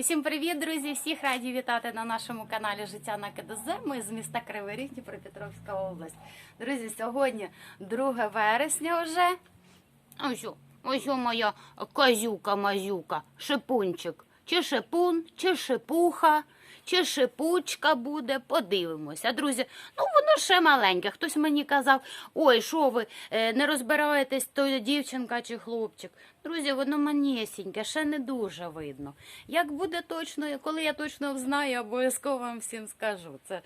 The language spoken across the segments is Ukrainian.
Усім привіт, друзі! Всіх раді вітати на нашому каналі Життя на КДЗ. Ми з міста Кривий Ріг, Дніпропетровська область. Друзі, сьогодні 2 вересня вже. Ось, ось моя козюка-мазюка, шипунчик. Чи шипун, чи шипуха, чи шипучка буде, подивимося. Друзі, ну воно ще маленьке. Хтось мені казав, ой, що ви е, не розбираєтесь, то дівчинка чи хлопчик. Друзі, воно манісіньке, ще не дуже видно. Як буде точно, коли я точно знаю, обов'язково вам всім скажу. Це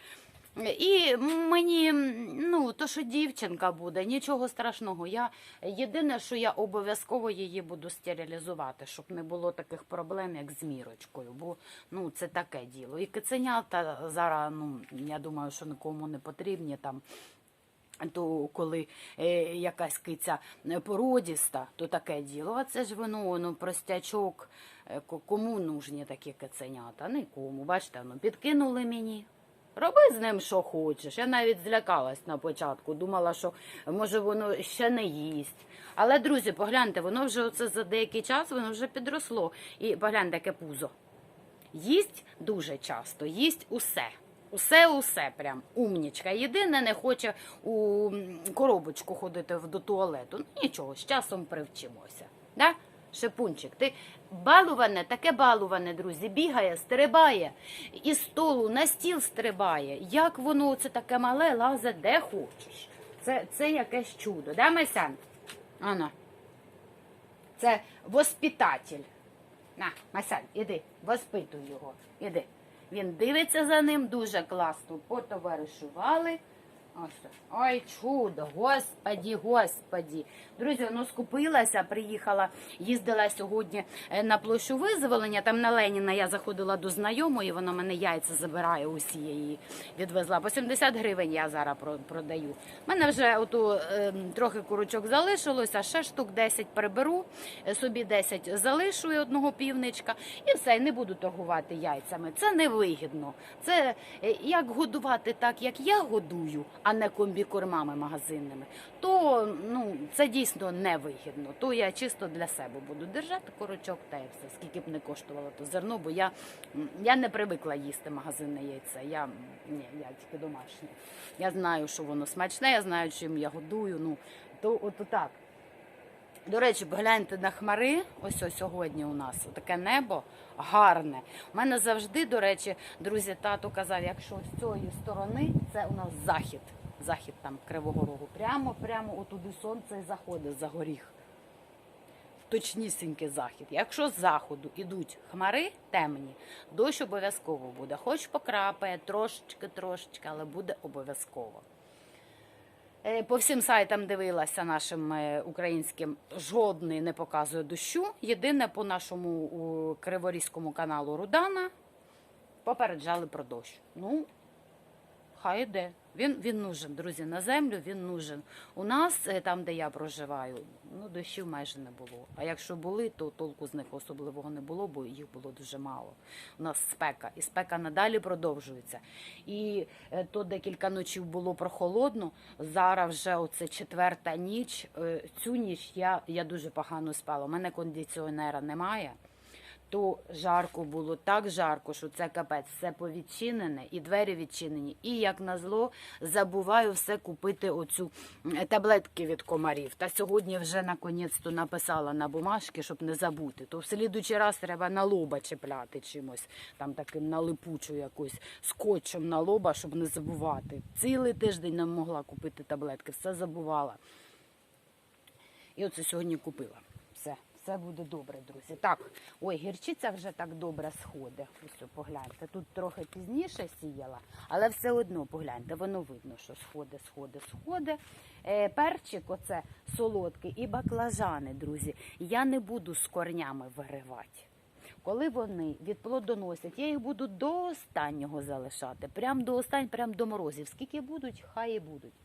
і мені, ну, то, що дівчинка буде, нічого страшного. Я єдине, що я обов'язково її буду стерилізувати, щоб не було таких проблем, як з мірочкою. Бо ну, це таке діло. І киценята зараз, ну, я думаю, що нікому не потрібні там. То коли е, якась киця породіста, то таке діло. А це ж воно, ну, простячок. Е, Кому нужні такі киценята? Нікому. Бачите, ну, підкинули мені. Роби з ним, що хочеш. Я навіть злякалась на початку. Думала, що може воно ще не їсть. Але, друзі, погляньте, воно вже оце за деякий час воно вже підросло. І погляньте, яке пузо. Їсть дуже часто, їсть усе. Усе, усе прям умнічка. Єдине, не хоче у коробочку ходити до туалету. Ну, нічого, з часом привчимося. Да? Шипунчик, ти балуване, таке балуване, друзі, бігає, стрибає, із столу на стіл стрибає. Як воно це таке мале лазить, де хочеш. Це, це якесь чудо. Да, Масян? Ано. Це воспитатель. На, Масянь, іди, воспитуй його. Іди. Він дивиться за ним дуже класно. Потоваришували. Ой, чудо, господі, господі. Друзі, ну скупилася, приїхала, їздила сьогодні е, на площу визволення. Там на Леніна я заходила до знайомої, вона мене яйця забирає усі я її відвезла. По 70 гривень я зараз продаю. У мене вже ото, е, трохи курочок залишилося, ще штук 10 приберу, е, собі 10 залишу і одного півничка, і все, не буду торгувати яйцями. Це невигідно. Це е, як годувати так, як я годую, а не комбікормами магазинними, то ну, це дійсно невигідно. То я чисто для себе буду держати корочок та і все, скільки б не коштувало то зерно, бо я, я не привикла їсти магазинне яйце. Я, ні, я тільки домашнє. Я знаю, що воно смачне, я знаю, чим я годую. Ну, то от так. До речі, погляньте на хмари. Ось ось сьогодні у нас таке небо гарне. У мене завжди, до речі, друзі, тато казав, якщо з цієї сторони це у нас захід. Захід там Кривого Рогу. Прямо, прямо отуди сонце і заходить за горіх. Точнісінький захід. Якщо з заходу йдуть хмари темні, дощ обов'язково буде. Хоч покрапає, трошечки, трошечки, але буде обов'язково. Е, По всім сайтам дивилася нашим е, українським, жодний не показує дощу. Єдине по нашому криворізькому каналу Рудана попереджали про дощ. Ну, хай іде. Він, він нужен, друзі, на землю він нужен. У нас, е, там, де я проживаю, ну, дощів майже не було. А якщо були, то толку з них особливого не було, бо їх було дуже мало. У нас спека, і спека надалі продовжується. І е, то декілька ночів було прохолодно. Зараз вже оце четверта ніч. Е, Цю ніч я, я дуже погано спала. У мене кондиціонера немає. То жарко було, так жарко, що це капець, все повідчинене, і двері відчинені. І як назло, забуваю все купити оцю таблетки від комарів. Та сьогодні вже наконець-то написала на бумажки, щоб не забути. То в слідучий раз треба на лоба чіпляти чимось, там таким на липучу якусь скотчем на лоба, щоб не забувати. Цілий тиждень не могла купити таблетки, все забувала. І оце сьогодні купила. Все, буде добре, друзі. Так, ой, гірчиця вже так добре сходить. Ось, погляньте. Тут трохи пізніше сіяла, але все одно погляньте, воно видно, що сходить, сходить, сходить. Е, перчик, оце солодкий, і баклажани, друзі. Я не буду з корнями виривати. Коли вони відплодоносять, я їх буду до останнього залишати. Прям до останнього, прям до морозів. Скільки будуть, хай і будуть.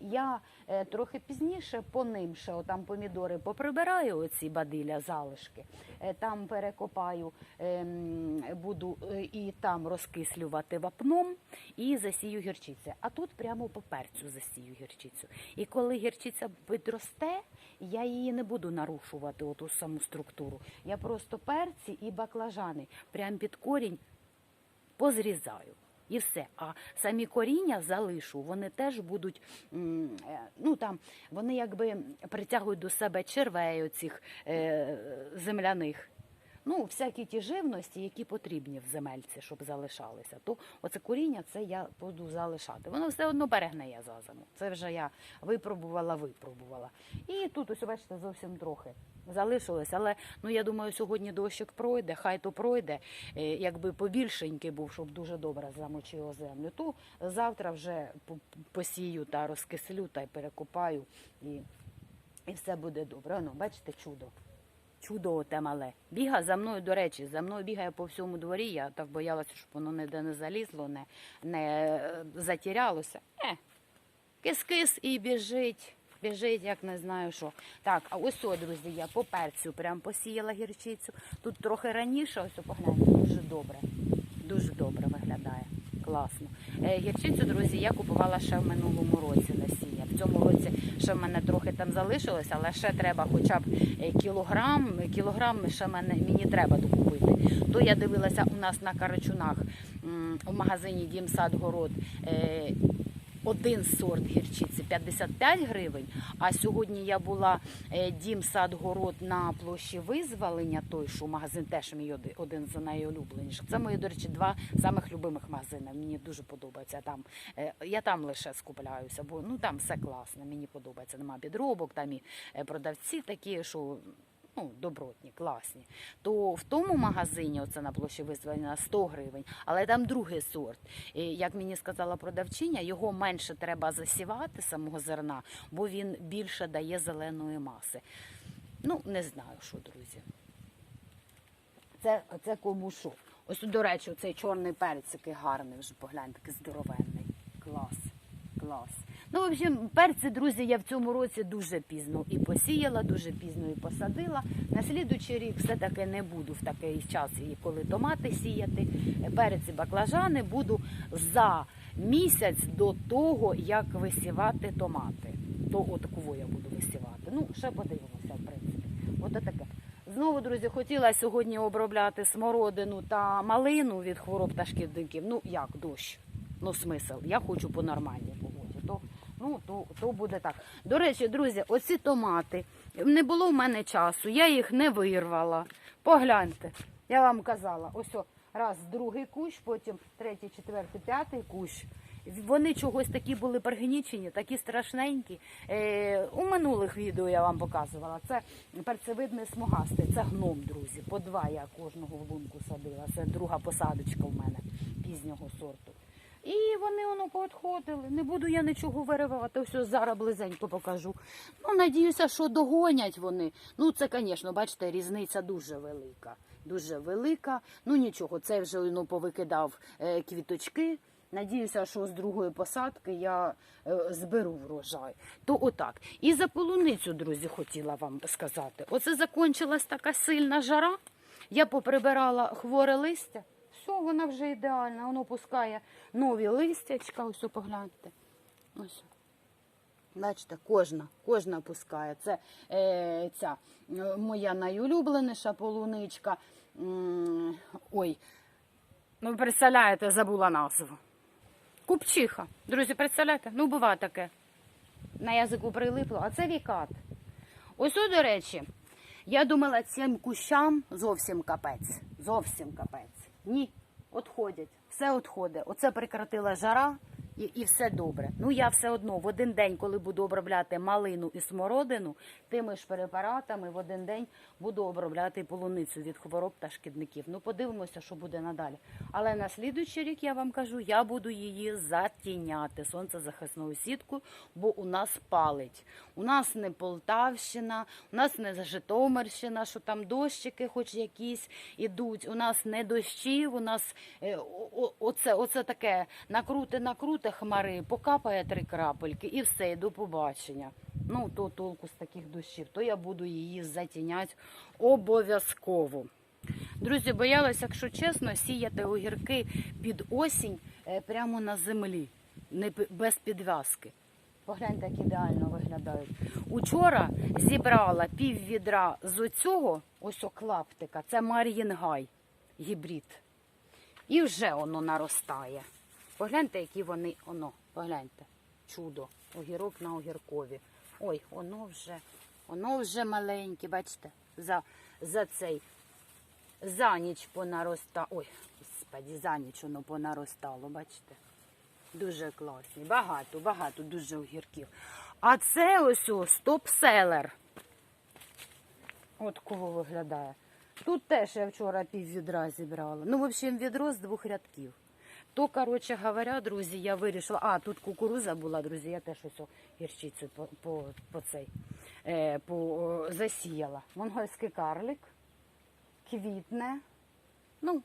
Я е, трохи пізніше по ним ще отам помідори поприбираю оці бадиля залишки, е, там перекопаю, ем, буду е, і там розкислювати вапном і засію гірчицю. А тут прямо по перцю засію гірчицю. І коли гірчиця підросте, я її не буду нарушувати, оту саму структуру. Я просто перці і баклажани прямо під корінь позрізаю. І все. А самі коріння залишу, вони теж будуть, е, ну там, вони якби притягують до себе червею оцих е, земляних. Ну, всякі ті живності, які потрібні в земельці, щоб залишалися. То оце коріння, це я буду залишати. Воно все одно перегниє за зиму. Це вже я випробувала, випробувала. І тут, ось бачите, зовсім трохи залишилось. Але ну я думаю, сьогодні дощик пройде, хай то пройде. Е, Якби побільшенький був, щоб дуже добре замочило землю. То завтра вже посію та розкислю та й перекопаю, і, і все буде добре. Ну, бачите, чудо. Чудо оте мале. Біга за мною, до речі, за мною бігає по всьому дворі. Я так боялася, щоб воно ніде не залізло, не, не е, затірялося. Е, кис-кис і біжить. Біжить, як не знаю що. Так, а ось, о, друзі, я по перцю прям посіяла гірчицю. Тут трохи раніше, ось погляньте, дуже добре. Дуже добре виглядає. Класно. Е, гірчицю, друзі, я купувала ще в минулому році насіння. В цьому році ще в мене трохи там залишилось, але ще треба хоча б е, кілограм. Кілограм ще мене, мені треба докупити. То я дивилася у нас на Карачунах в магазині Дім Сад Город. Один сорт гірчиці 55 гривень. А сьогодні я була е, дім сад город на площі визволення. Той що магазин теж мій один з найулюбленіших. Це мої, до речі, два самих любимих магазини. Мені дуже подобається там. е, Я там лише скупляюся, бо ну там все класно. Мені подобається. Нема підробок, там і е, продавці такі, що. Ну, добротні, класні. То в тому магазині, оце на площі визволення, 100 гривень, але там другий сорт. І, як мені сказала продавчиня, його менше треба засівати самого зерна, бо він більше дає зеленої маси. Ну, не знаю, що, друзі. Це, це кому що. Ось, до речі, цей чорний перець який гарний, вже погляньте, такий здоровенний. Клас, клас. Ну, в общем, перці, друзі, я в цьому році дуже пізно і посіяла, дуже пізно і посадила. На слідуючий рік все-таки не буду в такий час, коли томати сіяти, перець і баклажани буду за місяць до того, як висівати томати. То отаково я буду висівати. Ну, ще подивимося, в принципі. От таке. Знову, друзі, хотіла сьогодні обробляти смородину та малину від хвороб та шкідників. Ну, як дощ? Ну, смисл. Я хочу по. То, ну, то, то буде так. До речі, друзі, оці томати. Не було в мене часу, я їх не вирвала. Погляньте, я вам казала, ось раз другий кущ, потім третій, четвертий, п'ятий кущ. Вони чогось такі були пригнічені, такі страшненькі. Е, у минулих відео я вам показувала. Це перцевидний смугастий, це гном, друзі. По два я кожного в лунку садила. Це друга посадочка в мене пізнього сорту. І вони воно поотходили. Не буду я нічого виривати. Ось зараз близенько покажу. Ну, надіюся, що догонять вони. Ну, це, звісно, бачите, різниця дуже велика. Дуже велика. Ну нічого, це вже ну, повикидав е, квіточки. Надіюся, що з другої посадки я е, зберу врожай. То отак. І за полуницю, друзі, хотіла вам сказати. Оце закончилась така сильна жара. Я поприбирала хворе листя. Все, вона вже ідеальна. Воно пускає нові листячка. Ось погляньте. Ось. Бачите, кожна, кожна пускає. Це е, ця е, моя найулюбленіша полуничка. Ой, ну представляєте, забула назву. Купчиха. Друзі, представляєте? Ну, буває таке. На язику прилипло, а це вікат. Ось, до речі, я думала, цим кущам зовсім капець. Зовсім капець. Ні, отходять. Все отходить. Оце прекратила жара і, і все добре. Ну я все одно в один день, коли буду обробляти малину і смородину, тими ж препаратами в один день буду обробляти полуницю від хвороб та шкідників. Ну подивимося, що буде надалі. Але на слідуючий рік я вам кажу, я буду її затіняти сонцезахисною сіткою, бо у нас палить. У нас не Полтавщина, у нас не Житомирщина, що там дощики, хоч якісь ідуть. У нас не дощів, у нас е, оце, оце таке накрути, накрути, хмари, покапає три крапельки і все, до побачення. Ну, то толку з таких дощів, то я буду її затіняти обов'язково. Друзі, боялася, якщо чесно, сіяти огірки під осінь е, прямо на землі, без підв'язки. Погляньте, як ідеально виглядають. Учора зібрала пів відра з оцього, ось о клаптика, це Мар'їнгай, гібрид. І вже воно наростає. Погляньте, які вони, оно, погляньте, чудо, огірок на огіркові. Ой, воно вже, воно вже маленьке, бачите, за, за цей, за ніч понароста. Ой, господі, за ніч воно понаростало, бачите? Дуже класні. Багато, багато дуже огірків. А це ось о, стоп-селер. От кого виглядає. Тут теж я вчора пів відра зібрала. Ну, в общем, відро з двох рядків. То, коротше говоря, друзі, я вирішила. А, тут кукуруза була, друзі, я теж ось гірчицю по, по, по цей е, по, засіяла. Монгольський карлик квітне. Ну,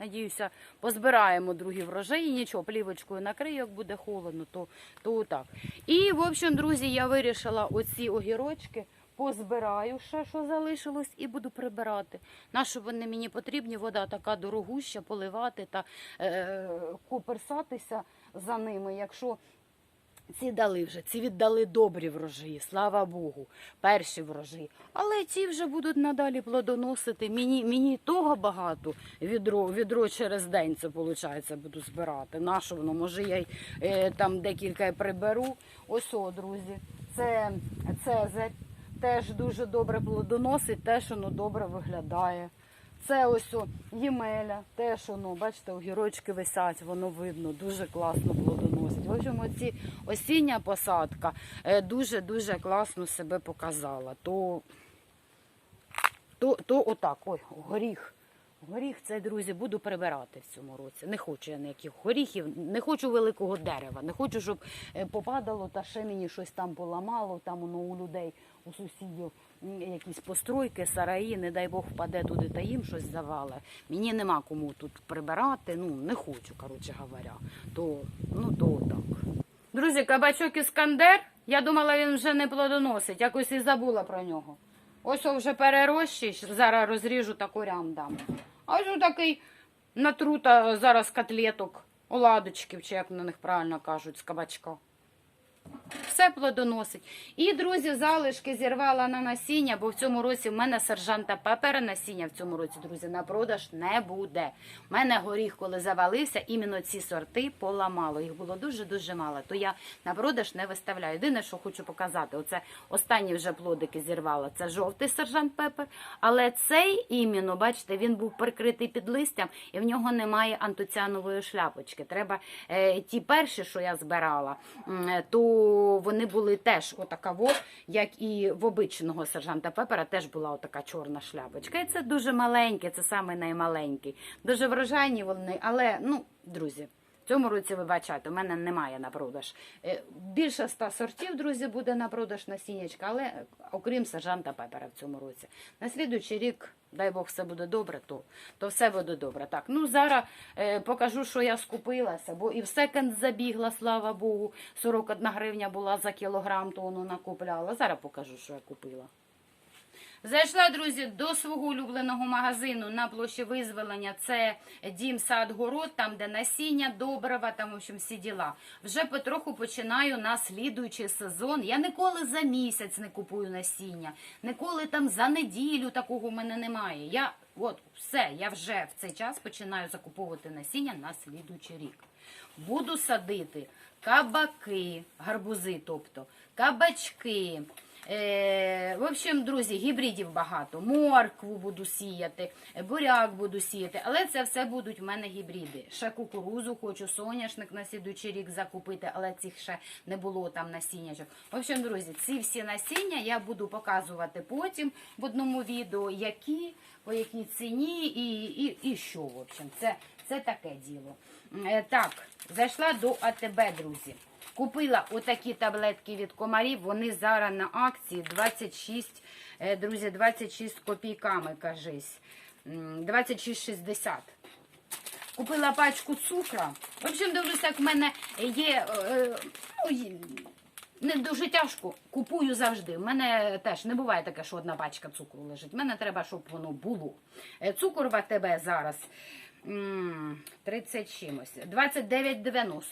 Надіюся, позбираємо другі врожаї, нічого, плівочкою накрию, як буде холодно, то, то так. І, в общем, друзі, я вирішила оці огірочки, позбираю ще, що залишилось, і буду прибирати. Нащо вони мені потрібні? Вода така дорогуща, поливати та е, коперсатися за ними, якщо ці дали вже, ці віддали добрі врожаї, слава Богу, перші врожаї. Але ті вже будуть надалі плодоносити. Мені, мені того багато відро, відро через день це виходить, буду збирати. Нащо воно? Може, я й е, там декілька приберу. Ось, о, друзі, це, це теж дуже добре плодоносить, теж воно добре виглядає. Це ось о, Ємеля, теж воно, бачите, огірочки висять, воно видно, дуже класно плодоносить. В общем, оці осіння посадка дуже-дуже класно себе показала. То, то, то отак, ой, горіх. Горіх це, друзі, буду прибирати в цьому році. Не хочу я ніяких горіхів, не хочу великого дерева, не хочу, щоб е, попадало та ще мені щось там поламало, там воно у людей, у сусідів якісь постройки, сараї, не дай Бог впаде туди та їм щось завале. Мені нема кому тут прибирати, ну не хочу, коротше говоря. То, ну то так. Друзі, кабачок іскандер, я думала, він вже не плодоносить, якось і забула про нього. Ось вже перерощий, зараз розріжу та курям дам. Ось такий натрута зараз котлеток, оладочків, чи як на них правильно кажуть, з кабачка. Все плодоносить. І, друзі, залишки зірвала на насіння, бо в цьому році в мене сержанта пепера насіння в цьому році, друзі, на продаж не буде. У мене горіх, коли завалився, іменно ці сорти поламало. Їх було дуже-дуже мало. То я на продаж не виставляю. Єдине, що хочу показати, оце останні вже плодики зірвала. Це жовтий сержант пепер. Але цей іменно, бачите, він був прикритий під листям, і в нього немає антоціанової шляпочки. Треба е, ті перші, що я збирала, е, то вони були теж отакаво, як і в обичного сержанта Пепера, теж була отака чорна шляпочка. І це дуже маленьке, це саме наймаленький. Дуже врожайні вони, але ну, друзі. В цьому році, вибачайте, у мене немає на продаж. Е, Більше ста сортів, друзі, буде на продаж насіннячка, але е, окрім сержанта Пепера в цьому році. На слідуючий рік, дай Бог, все буде добре, то, то все буде добре. Так, ну зараз е, покажу, що я скупилася, бо і в секонд забігла, слава Богу. 41 гривня була за кілограм, то воно накупляла. Зараз покажу, що я купила. Зайшла, друзі, до свого улюбленого магазину на площі визволення. Це дім сад город, там де насіння, добрива, там в общем, всі діла. Вже потроху починаю на слідуючий сезон. Я ніколи за місяць не купую насіння, ніколи там за неділю такого в мене немає. Я от все, я вже в цей час починаю закуповувати насіння на слідуючий рік. Буду садити кабаки, гарбузи, тобто кабачки. Е, в общем, друзі, гібридів багато. Моркву буду сіяти, буряк буду сіяти, але це все будуть в мене гібриди. Ще кукурузу хочу, соняшник на слідуючий рік закупити, але цих ще не було там насіннячок. В общем, друзі, ці всі насіння я буду показувати потім в одному відео, які, по якій ціні і, і, і що. В общем, це, це таке діло. Е, так, зайшла до АТБ, друзі. Купила отакі таблетки від комарів. Вони зараз на акції 26, е, друзі, 26 з копійками, кажись. 26,60. Купила пачку цукра. В общем, дивлюся, як в мене є. е, ну, не дуже тяжко. Купую завжди. У мене теж не буває таке, що одна пачка цукру лежить. У мене треба, щоб воно було. Е, Цукор в АТБ зараз 30 чимось. 29,90.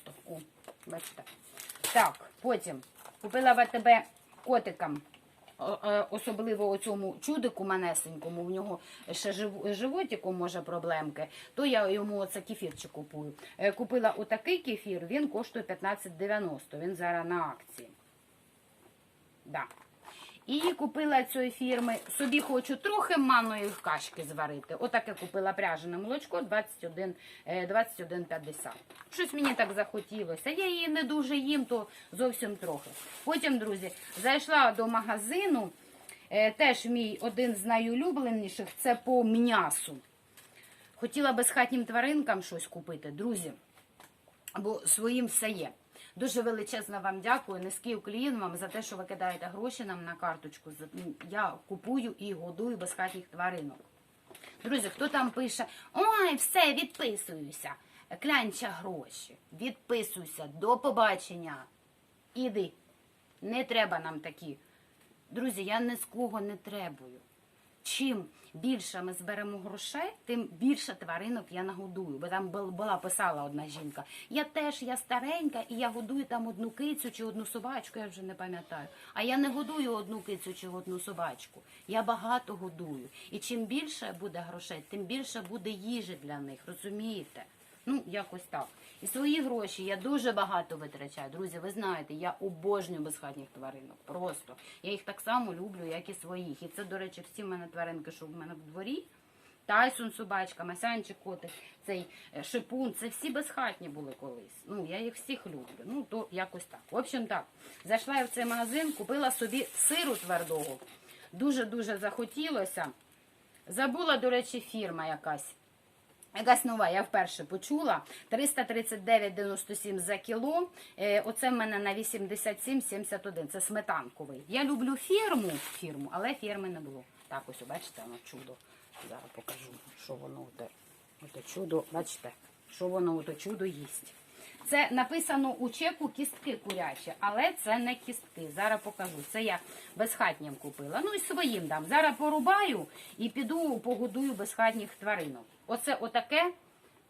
Бачите. Так, потім купила в АТБ котикам. е, Особливо у цьому чудику манесенькому, в нього ще жив- животику може проблемки, то я йому оце кефірчик купую. Е, Купила отакий кефір, він коштує 15,90, він зараз на акції. Да. І купила цієї фірми, собі хочу трохи манної кашки зварити. Отаке купила пряжене молочко 21, е, 21,50. Щось мені так захотілося. Я її не дуже їм, то зовсім трохи. Потім, друзі, зайшла до магазину. е, Теж мій один з найулюбленіших це по м'ясу. Хотіла безхатнім тваринкам щось купити, друзі бо своїм все є. Дуже величезно вам дякую. Низький уклін вам за те, що ви кидаєте гроші нам на карточку. Я купую і годую безхатніх тваринок. Друзі, хто там пише, ой, все, відписуюся. Клянча гроші. Відписуйся. До побачення. Іди. Не треба нам такі. Друзі, я ні з кого не требую. Чим більше ми зберемо грошей, тим більше тваринок я нагодую. Бо там була писала одна жінка. Я теж я старенька, і я годую там одну кицю чи одну собачку, я вже не пам'ятаю. А я не годую одну кицю чи одну собачку. Я багато годую. І чим більше буде грошей, тим більше буде їжі для них. Розумієте? Ну, якось так. І свої гроші я дуже багато витрачаю. Друзі, ви знаєте, я обожнюю безхатніх тваринок. Просто. Я їх так само люблю, як і своїх. І це, до речі, всі в мене тваринки, що в мене в дворі. Тайсон собачка, Масянчик котик, цей е, шипун, це всі безхатні були колись. Ну, я їх всіх люблю. Ну, то якось так. В общем, так. Зайшла я в цей магазин, купила собі сиру твердого. Дуже-дуже захотілося. Забула, до речі, фірма якась. Якась нова, я вперше почула. 339,97 за кіло. Е, Оце в мене на 87,71. Це сметанковий. Я люблю фірму, фірму, але фірми не було. Так, ось, бачите, воно чудо. Зараз покажу, що воно оте, оте чудо, бачите, що воно ото чудо їсть. Це написано у чеку кістки курячі, але це не кістки. Зараз покажу. Це я безхатнім купила. Ну і своїм дам. Зараз порубаю і піду погодую безхатніх тваринок. Оце отаке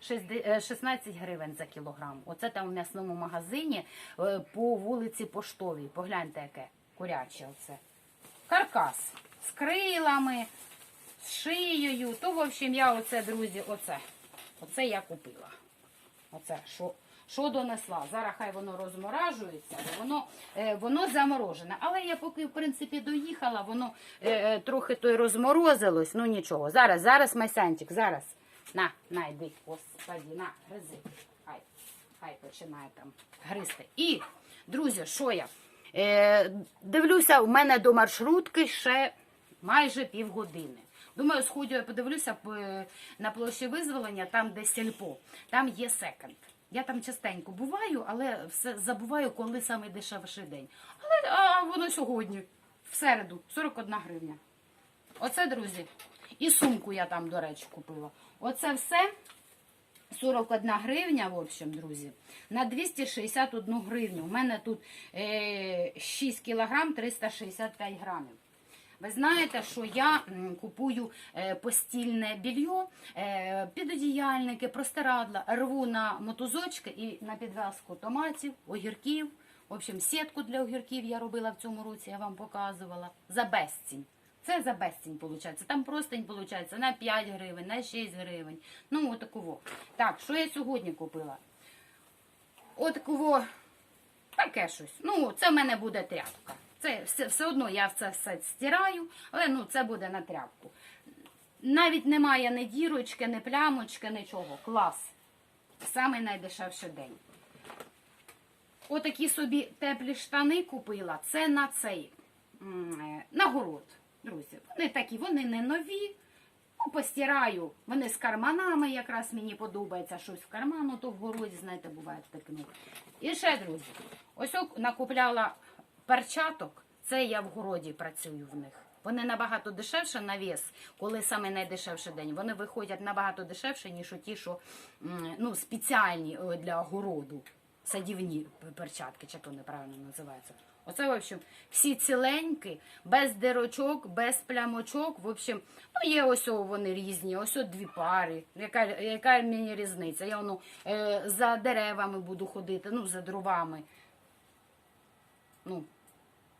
60 е, 16 гривень за кілограм. Оце там в м'ясному магазині е, по вулиці Поштовій. Poгляньте, яке куряче оце. Каркас з крилами, з шиєю. То, в общем, я оце, друзі, оце. Оце я купила. Оце, що, що донесла. Зараз хай воно розморажується, воно, е, воно заморожене. Але я поки, в принципі, доїхала, воно е, е, трохи то й розморозилось. Ну нічого. Зараз, зараз, Масянчик, зараз. На, на, йди, господі, на, гризи. Хай, хай починає там гризти. І, друзі, що я? Е, дивлюся, у мене до маршрутки ще майже півгодини. Думаю, сходю, я подивлюся на площі визволення, там, де сільпо, там є секонд. Я там частенько буваю, але все забуваю, коли саме дешевший день. Але а, воно сьогодні, в середу, 41 гривня. Оце, друзі. І сумку я там, до речі, купила. Оце все 41 гривня, в общем, друзі, на 261 гривню. У мене тут е, 6 кілограм 365 грамів. Ви знаєте, що я купую е, постільне більйо, е, підодіяльники, простирадла, рву на мотузочки і на підв'язку томатів, огірків. В общем, сітку для огірків я робила в цьому році, я вам показувала. За безцінь. Це за безцінь виходить. Там простень виходить на 5 гривень, на 6 гривень. Ну, отакого. Так, що я сьогодні купила? Отакого таке щось. Ну, це в мене буде тряпка. Це все, все одно я це все стираю, але ну, це буде на тряпку. Навіть немає ні дірочки, ні плямочки, нічого. Клас. Самий найдешевший день. Отакі собі теплі штани купила. Це на цей е, на город, друзі. Вони такі, вони не нові. Ну, постираю. Вони з карманами якраз мені подобається щось в карману, то в городі, знаєте, буває. Ну. І ще, друзі, ось накупляла перчаток. Це я в городі працюю в них. Вони набагато дешевше на вес, коли саме найдешевший день. Вони виходять набагато дешевше, ніж ті, що ну, спеціальні е, для огороду. Садівні перчатки, чи то неправильно називається. Оце, в общем, всі ціленькі, без дирочок, без плямочок. В общем, ну є ось вони різні, ось дві пари. Яка, яка мені різниця? Я воно е, за деревами буду ходити, ну, за дровами. Ну,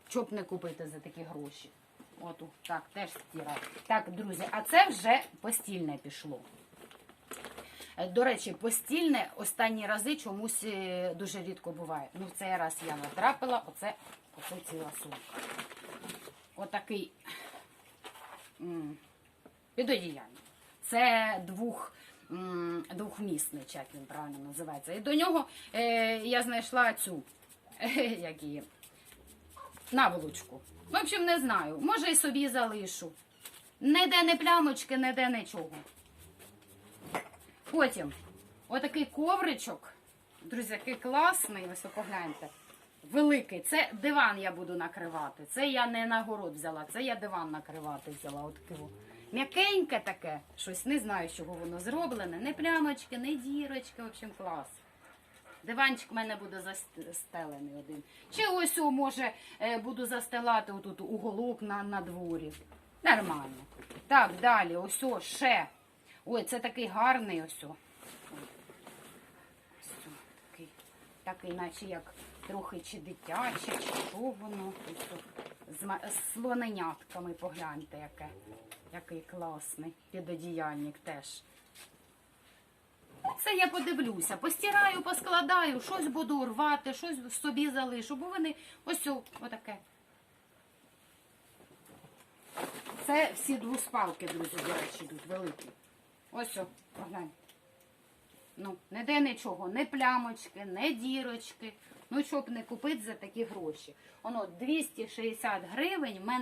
щоб не купити за такі гроші. От, так, теж стираю. Так, друзі, а це вже постільне пішло. Е, До речі, постільне останні рази чомусь е, дуже рідко буває. Ну, в цей раз я натрапила, оце, оце ціла сумка. Отакий підодіяння. Це двох, двохмісний, чи як він правильно називається. І до нього е, я знайшла цю, як її, наволочку. В общем, не знаю. Може і собі залишу. Ніде не плямочки, ніде нічого. Потім отакий ковричок. Друзі, який класний, ось погляньте. Великий. Це диван я буду накривати. Це я не на город взяла, це я диван накривати взяла. М'якеньке таке. Щось не знаю, з чого воно зроблене. Не плямочки, не дірочки. В общем, клас. Диванчик в мене буде застелений один. Чи ось може е, буду застелати отут уголок на, на дворі. Нормально. Так, далі, ось о, ще. Ой, це такий гарний ось. Ось такий, такий, наче як трохи чи дитяче, чи що воно. Ось о. З слоненятками погляньте, яке. Який класний. Підодіяльник теж. Це я подивлюся, постираю, поскладаю, щось буду рвати, щось собі залишу, бо вони ось отаке. Це всі двоспалки, друзі, до речі, йдуть великі. Ось поглянь. Ну, не де нічого, не плямочки, не дірочки. Ну, щоб не купити за такі гроші. Воно 260 гривень.